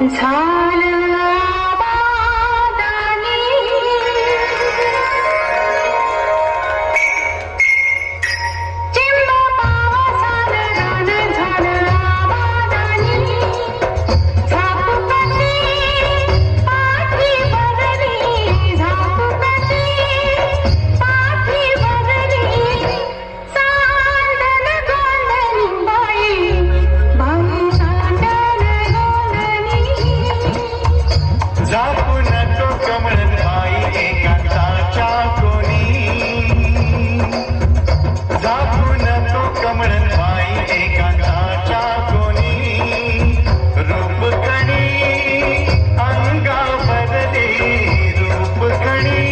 It's hot. कमळन भाई एका च्या कोणी जागून तो कमळन भाई एका च्या कोणी रूप कणी रूप कणी देपकणी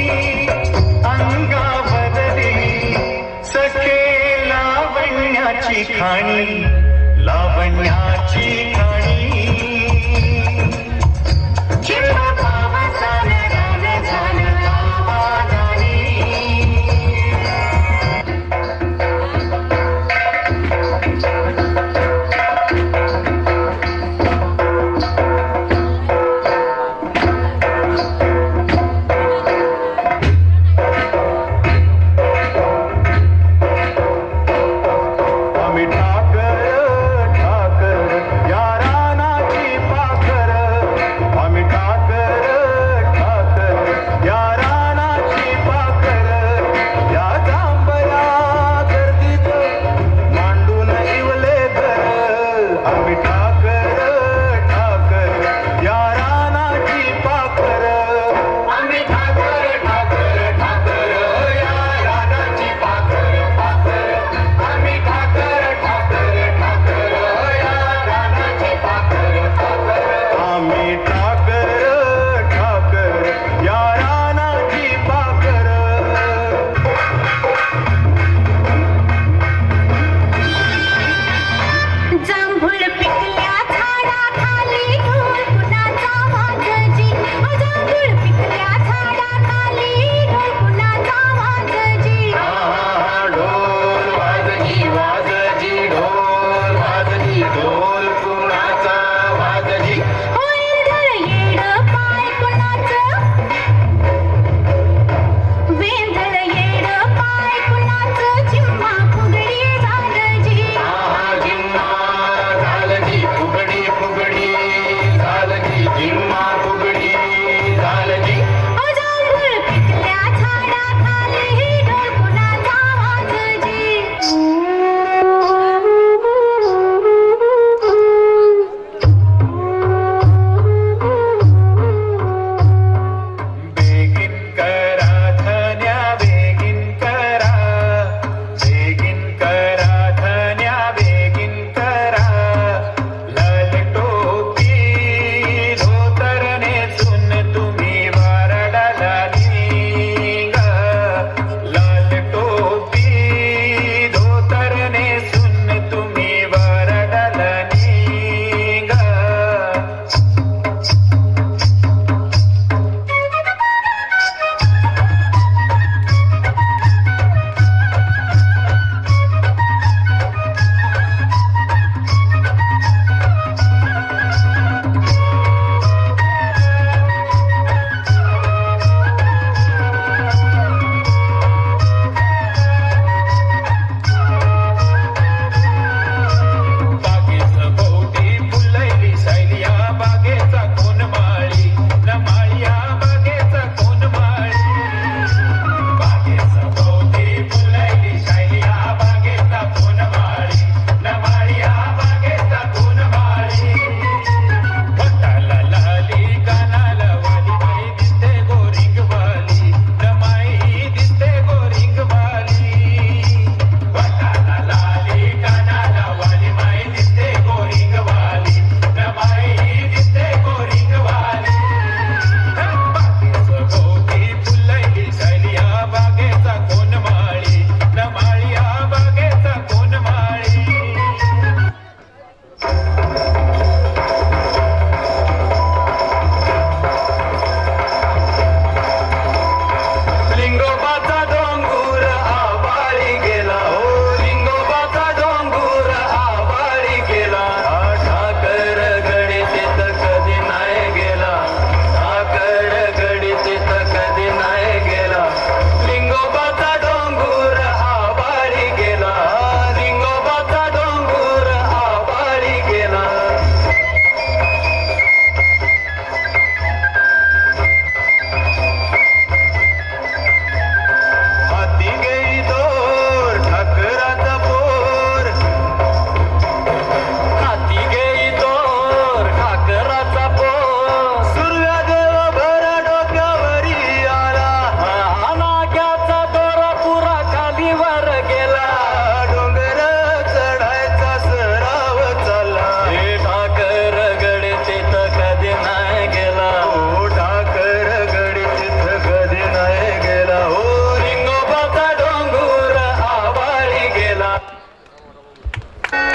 अंगावर सखे लावण्याची काणी लावण्याची काणी আমি